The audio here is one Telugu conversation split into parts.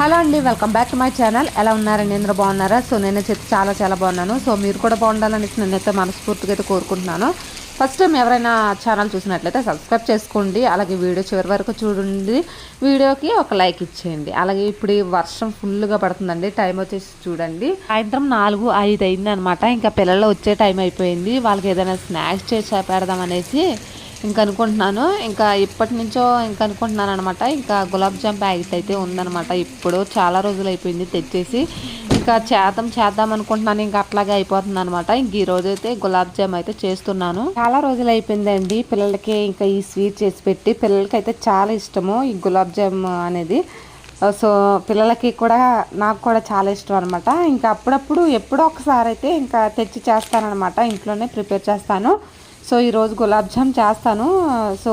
హలో అండి welcome back to my channel. ఎలా ఉన్నారండి అందరూ బాగున్నారా? సో నేనైతే చాలా చాలా బాగున్నాను. సో మీరు కూడా బాగుండాలని నేనైతే మనస్ఫూర్తిగా అయితే కోరుకుంటున్నాను. ఫస్ట్ టైం ఎవరైనా ఛానల్ చూసినట్లయితే సబ్స్క్రైబ్ చేసుకోండి. అలాగే వీడియో చివరి వరకు చూడండి. వీడియోకి ఒక లైక్ ఇచ్చేయండి. అలాగే ఇప్పుడు ఈ వర్షం ఫుల్గా పడుతుందండి. టైం వచ్చేసి చూడండి. సాయంత్రం నాలుగు ఐదు అయింది అనమాట ఇంకా పిల్లలు వచ్చే టైం అయిపోయింది. వాళ్ళకి ఏదైనా స్నాక్స్ చేసి పెడదాం అనేసి ఇంకా అనుకుంటున్నాను. ఇంకా ఇప్పటి నుంచో ఇంకా అనుకుంటున్నాను అనమాట ఇంకా గులాబ్ జామ్ ప్యాకెట్ అయితే ఉందనమాట ఇప్పుడు చాలా రోజులు అయిపోయింది తెచ్చేసి. ఇంకా చేద్దాం చేద్దాం అనుకుంటున్నాను. ఇంకా అట్లాగే అయిపోతుంది అనమాట ఇంక ఈ రోజు అయితే గులాబ్ జామ్ అయితే చేస్తున్నాను. చాలా రోజులు అయిపోయిందండి. పిల్లలకి ఇంకా ఈ స్వీట్ చేసి పెట్టి పిల్లలకి అయితే చాలా ఇష్టము ఈ గులాబ్ జామ్ అనేది. సో పిల్లలకి కూడా నాకు కూడా చాలా ఇష్టం అనమాట ఇంకా అప్పుడప్పుడు ఎప్పుడో ఒకసారి అయితే ఇంకా తెచ్చి చేస్తానమాట ఇంట్లోనే ప్రిపేర్ చేస్తాను. సో ఈరోజు గులాబ్ జామ్ చేస్తాను. సో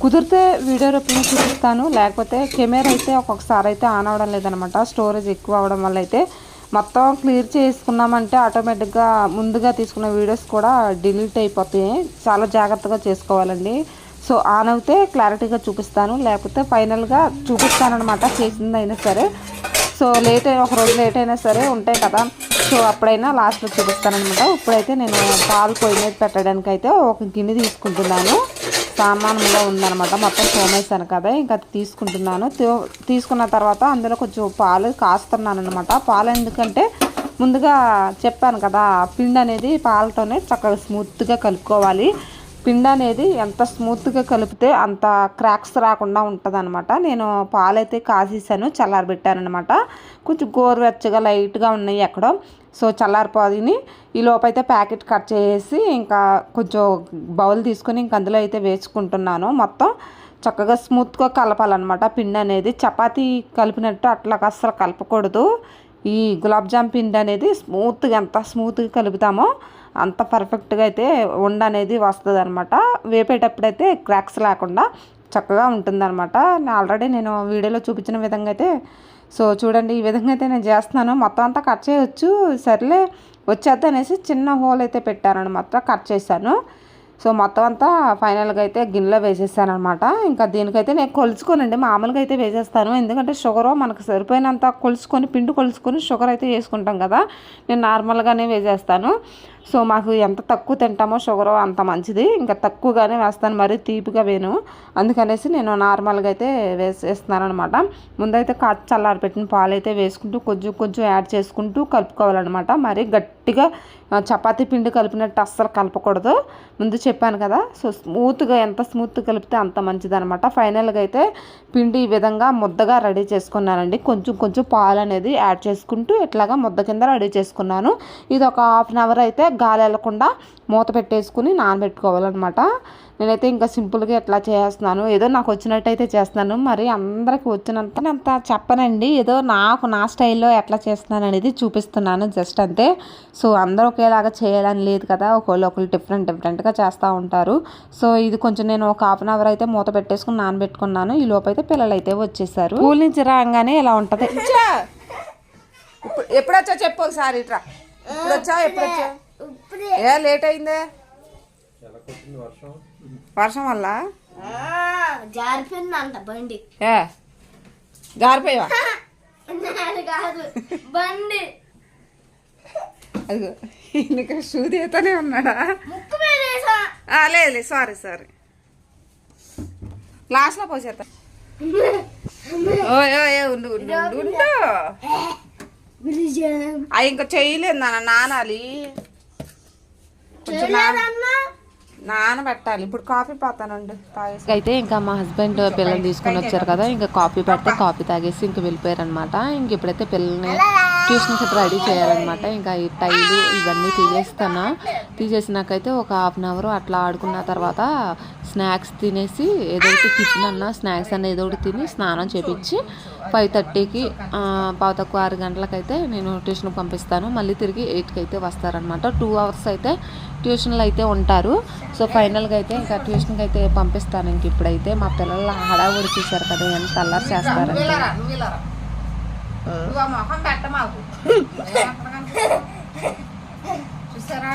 కుదిరితే వీడియో రూపంలో చూపిస్తాను. లేకపోతే కెమెరా అయితే ఒక్కొక్కసారి అయితే ఆన్ అవ్వడం లేదనమాట. స్టోరేజ్ ఎక్కువ అవడం వల్ల అయితే మొత్తం క్లియర్ చేసుకున్నామంటే ఆటోమేటిక్గా ముందుగా తీసుకున్న వీడియోస్ కూడా డిలీట్ అయిపోతాయి. చాలా జాగ్రత్తగా చేసుకోవాలండి. సో ఆన్ అయితే క్లారిటీగా చూపిస్తాను. లేకపోతే ఫైనల్గా చూపిస్తానమాట చేసింది అయినా సరే. సో లేట్ అయినా ఒక రోజు లేట్ అయినా సరే ఉంటాయి కదా. సో అప్పుడైనా లాస్ట్లో చూపిస్తానమాట ఇప్పుడైతే నేను పాలు పొయ్యి మీద పెట్టడానికి అయితే ఒక గిన్నె తీసుకుంటున్నాను. సామానంలో ఉందనమాట మొత్తం తోమేసాను కదా ఇంకా తీసుకుంటున్నాను. తీసుకున్న తర్వాత అందులో కొంచెం పాలు కాస్తున్నాను అనమాట పాలు ఎందుకంటే ముందుగా చెప్పాను కదా పిండి అనేది పాలతోనే చక్కగా స్మూత్గా కలుపుకోవాలి. పిండి అనేది ఎంత స్మూత్గా కలిపితే అంత క్రాక్స్ రాకుండా ఉంటుంది అనమాట నేను పాలైతే కాసేసాను చల్లారబెట్టానమాట కొంచెం గోరువెచ్చగా లైట్గా ఉన్నాయి ఎక్కడో. సో చల్లారిపోదిని ఈ లోపైతే ప్యాకెట్ కట్ చేసి ఇంకా కొంచెం బౌల్ తీసుకొని ఇంక అందులో అయితే వేసుకుంటున్నాను. మొత్తం చక్కగా స్మూత్గా కలపాలన్నమాట పిండి అనేది. చపాతీ కలిపినట్టు అట్లా అస్సలు కలపకూడదు. ఈ గులాబ్ జామ్ పిండి అనేది స్మూత్గా ఎంత స్మూత్గా కలుపుతామో అంత పర్ఫెక్ట్గా అయితే ఉండ అనేది వస్తుంది అనమాట వేపేటప్పుడైతే క్రాక్స్ లేకుండా చక్కగా ఉంటుందన్నమాట. ఆల్రెడీ నేను వీడియోలో చూపించిన విధంగా అయితే సో చూడండి ఈ విధంగా అయితే నేను చేస్తున్నాను. మొత్తం అంతా కట్ చేయవచ్చు సర్లే వచ్చేద్దా అనేసి చిన్న హోల్ అయితే పెట్టానమాట కట్ చేశాను. సో మొత్తం అంతా ఫైనల్గా అయితే గిన్నెలో వేసేసాను అనమాట ఇంకా దీనికైతే నేను కొలుచుకోనండి. మామూలుగా అయితే వేసేస్తాను. ఎందుకంటే షుగరు మనకు సరిపోయినంత కొలుచుకొని పిండి కొలుచుకొని షుగర్ అయితే వేసుకుంటాం కదా. నేను నార్మల్గానే వేసేస్తాను. సో మాకు ఎంత తక్కువ తింటామో షుగర్ అంత మంచిది. ఇంకా తక్కువగానే వేస్తాను మరీ తీపిగా వేను అందుకనేసి నేను నార్మల్గా అయితే వేసేస్తున్నాను అనమాట ముందైతే కాచి చల్లారి పెట్టిన పాలు అయితే వేసుకుంటూ కొంచెం కొంచెం యాడ్ చేసుకుంటూ కలుపుకోవాలన్నమాట. మరీ గట్టిగా చపాతీ పిండి కలిపినట్టు అస్సలు కలపకూడదు. ముందు చెప్పాను కదా సో స్మూత్గా ఎంత స్మూత్గా కలిపితే అంత మంచిది అనమాట ఫైనల్గా అయితే పిండి ఈ విధంగా ముద్దగా రెడీ చేసుకున్నానండి. కొంచెం కొంచెం పాలు అనేది యాడ్ చేసుకుంటూ ఇట్లాగా ముద్ద కింద రెడీ చేసుకున్నాను. ఇది ఒక హాఫ్ అన్ అవర్ అయితే గాలి వెళ్ళకుండా మూత పెట్టేసుకుని నానబెట్టుకోవాలన్నమాట. నేనైతే ఇంకా సింపుల్గా ఎట్లా చేస్తున్నాను ఏదో నాకు వచ్చినట్టు అయితే చేస్తున్నాను మరి అందరికి వచ్చినంత అంత చెప్పనండి. ఏదో నాకు నా స్టైల్లో ఎట్లా చేస్తున్నాను అనేది చూపిస్తున్నాను జస్ట్ అంతే. సో అందరూ ఒకేలాగా చేయాలని లేదు కదా ఒకళ్ళు ఒకళ్ళు డిఫరెంట్ డిఫరెంట్గా చేస్తూ ఉంటారు. సో ఇది కొంచెం నేను ఒక హాఫ్ అన్ అవర్ అయితే మూత పెట్టేసుకుని నానబెట్టుకున్నాను. ఈ లోపు అయితే పిల్లలు అయితే వచ్చేసారు. స్కూల్ నుంచి రాగానే ఇలా ఉంటుంది. ఎప్పుడు వచ్చా చెప్పు ఒకసారి ఇట్రా. ఇప్పుడు వచ్చా ఎప్పుడు వచ్చా ఏ లేట్ అయిందే? వర్షం. వల్ల? జారిపోయిందంట బండి. ఏ? జారిపోయావా? నాది కాదు బండి. అదిగో నీకు షూ తీతనే ఉన్నాడా? లేదు లేదు సారీ సారీ. లాస్ట్లో పోసేస్తా ఓ ఏ ఏ, ఉండు ఉండు ఉండు ఉండు. అవి ఇంకా చేయలేదు నాన్న నానాలి. కొంచెం నాన నానబెట్టాలి. ఇప్పుడు కాఫీ పోతానండి తాగేసి. అయితే ఇంకా మా హస్బెండ్ పిల్లల్ని తీసుకొని వచ్చారు కదా. ఇంకా కాఫీ పెడితే కాఫీ తాగేసి ఇంక వెళ్ళిపోయారు అనమాట ఇంక ఇప్పుడైతే పిల్లల్ని ట్యూషన్కి రెడీ చేయాలన్నమాట. ఇంకా ఈ టైలు ఇవన్నీ తీసేస్తాను. తీసేసినాకైతే ఒక హాఫ్ అన్ అవర్ అట్లా ఆడుకున్న తర్వాత స్నాక్స్ తినేసి ఏదో ఒకటి టిఫిన్ అన్న స్నాక్స్ అన్న ఏదో ఒకటి తిని స్నానం చేపించి ఫైవ్ థర్టీకి పావు తక్కువ ఆరు గంటలకైతే నేను ట్యూషన్కి పంపిస్తాను. మళ్ళీ తిరిగి ఎయిట్కి అయితే వస్తారనమాట టూ అవర్స్ అయితే ట్యూషన్లు అయితే ఉంటారు. సో ఫైనల్గా అయితే ఇంకా ట్యూషన్కి అయితే పంపిస్తాను ఇంక ఇప్పుడైతే. మా పిల్లలు హడావుడి చూసారు కదా ఎంత అల్లరి చేస్తారంటే చూసారా?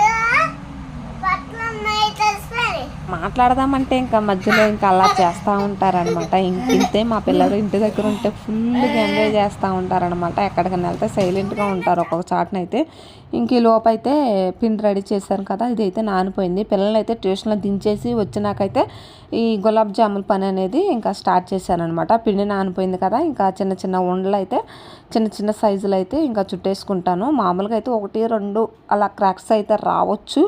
మాట్లాడదామంటే ఇంకా మధ్యలో ఇంకా అలా చేస్తూ ఉంటారనమాట ఇంతే మా పిల్లలు ఇంటి దగ్గర ఉంటే ఫుల్గా ఎంజాయ్ చేస్తూ ఉంటారనమాట ఎక్కడికైనా వెళ్తే సైలెంట్గా ఉంటారు ఒక్కొక్క చాటునైతే. ఇంక ఈ లోపైతే పిండి రెడీ చేశాను కదా ఇది అయితే నానిపోయింది. పిల్లలు అయితే ట్యూషన్లో దించేసి వచ్చినాకైతే ఈ గులాబ్ జామున్ పని అనేది ఇంకా స్టార్ట్ చేశాను అనమాట పిండి నానిపోయింది కదా ఇంకా చిన్న చిన్న ఉండలు అయితే చిన్న చిన్న సైజులు అయితే ఇంకా చుట్టేసుకుంటాను. మామూలుగా అయితే ఒకటి రెండు అలా క్రాక్స్ అయితే రావచ్చు.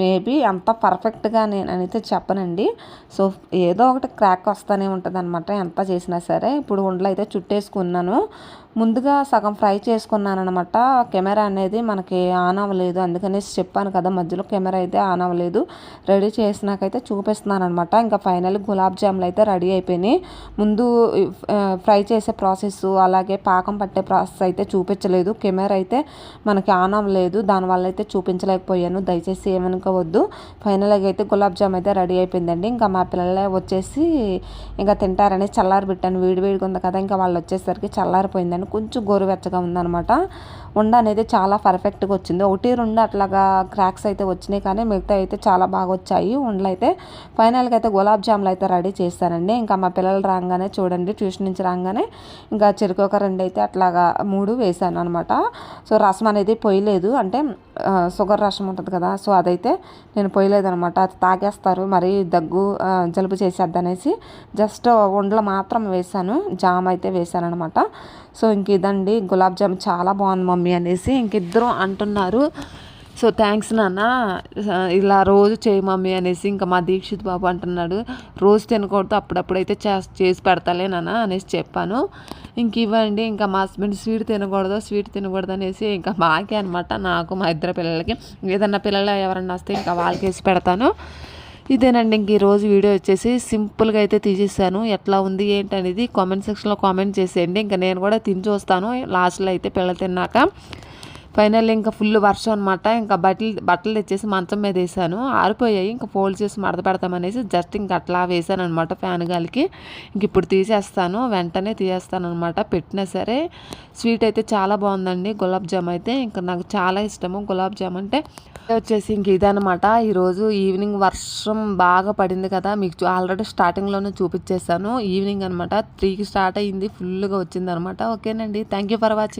మేబీ అంత పర్ఫెక్ట్గా నేనైతే చెప్పనండి. సో ఏదో ఒకటి క్రాక్ వస్తూనే ఉంటుంది అనమాట ఎంత చేసినా సరే. ఇప్పుడు ఉండలు అయితే చుట్టేసుకున్నాను. ముందుగా సగం ఫ్రై చేసుకున్నాను అనమాట కెమెరా అనేది మనకి ఆన్ అవ్వలేదు. అందుకనేసి చెప్పాను కదా మధ్యలో కెమెరా అయితే ఆన్ అవ్వలేదు. రెడీ చేసినాకైతే చూపిస్తున్నాను అనమాట ఇంకా ఫైనల్ గులాబ్ జాములు అయితే రెడీ అయిపోయినాయి. ముందు ఫ్రై చేసే ప్రాసెస్ అలాగే పాకం పట్టే ప్రాసెస్ అయితే చూపించలేదు. కెమెరా అయితే మనకి ఆన్ అవ్వలేదు. దానివల్ల అయితే చూపించలేకపోయాను. దయచేసి ఏమనుకోవద్దు. ఫైనల్గా అయితే గులాబ్ జామ్ అయితే రెడీ అయిపోయిందండి. ఇంకా మా పిల్లలే వచ్చేసి ఇంకా తింటారని చల్లారి పెట్టాను. వేడి వేడిగా ఉంది కదా ఇంకా వాళ్ళు వచ్చేసరికి చల్లారిపోయిందని కొంచెం గోరువెచ్చగా ఉందనమాట ఉండ అనేది చాలా పర్ఫెక్ట్గా వచ్చింది. ఒకటి రెండు అట్లాగా క్రాక్స్ అయితే వచ్చినాయి కానీ మిగతా అయితే చాలా బాగా వచ్చాయి. ఉండలు అయితే ఫైనల్గా అయితే గులాబ్ జాములు అయితే రెడీ చేశానండి. ఇంకా మా పిల్లలు రాగానే చూడండి ట్యూషన్ నుంచి రాగానే ఇంకా చెరుకు ఒక రెండు అయితే అట్లాగా మూడు వేసాను అనమాట సో రసం అనేది పోయలేదు. అంటే షుగర్ రసం ఉంటుంది కదా సో అదైతే నేను పోయలేదనమాట అది తాగేస్తారు మరి దగ్గు జలుబు చేసేద్ది అనేసి జస్ట్ ఉండలు మాత్రం వేసాను జామ్ అయితే వేసాను అనమాట సో ఇంక ఇదండి గులాబ్ జామ్ చాలా బాగుంది మమ్మీ అనేసి ఇంకిద్దరూ అంటున్నారు సో థ్యాంక్స్ నాన్న. ఇలా రోజు చేయి మమ్మీ అనేసి ఇంకా మా దీక్షిత్ బాబు అంటున్నాడు. రోజు తినకూడదు అప్పుడప్పుడైతే చేస్ చేసి పెడతాలే నాన్న అనేసి చెప్పాను. ఇంక ఇవ్వండి ఇంకా మా హస్బెండ్ స్వీట్ తినకూడదు స్వీట్ తినకూడదు అనేసి ఇంకా మాకే అనమాట నాకు మా ఇద్దరు పిల్లలకి. ఏదన్నా పిల్లలు ఎవరన్నా వస్తే ఇంకా వాళ్ళకి వేసి పెడతాను. ఇదేనండి ఇంక ఈరోజు వీడియో వచ్చేసి సింపుల్గా అయితే తీసేసాను. ఎట్లా ఉంది ఏంటి అనేది కామెంట్ సెక్షన్లో కామెంట్ చేసేయండి. ఇంకా నేను కూడా తిని చూస్తాను. లాస్ట్లో అయితే పిల్లలు తిన్నాక. ఫైనల్ ఇంకా ఫుల్ వర్షం అనమాట ఇంకా బట్టలు బట్టలు తెచ్చేసి మంచం మీద వేసాను ఆరిపోయాయి. ఇంకా ఫోల్డ్ చేసి మడత పెడతామనేసి జస్ట్ ఇంకా అట్లా వేసాను అనమాట ఫ్యాన్ గాలికి. ఇంక ఇప్పుడు తీసేస్తాను. వెంటనే తీసేస్తాను అనమాట పెట్టినా సరే స్వీట్ అయితే చాలా బాగుందండి. గులాబ్ జామ్ అయితే ఇంకా నాకు చాలా ఇష్టము. గులాబ్ జామ్ అంటే వచ్చేసి ఇంక ఇదనమాట ఈరోజు ఈవినింగ్ వర్షం బాగా పడింది కదా. మీకు ఆల్రెడీ స్టార్టింగ్లోనే చూపించేసాను ఈవినింగ్ అనమాట త్రీకి స్టార్ట్ అయ్యింది ఫుల్గా వచ్చింది అనమాట ఓకేనండి. Thank you for watching.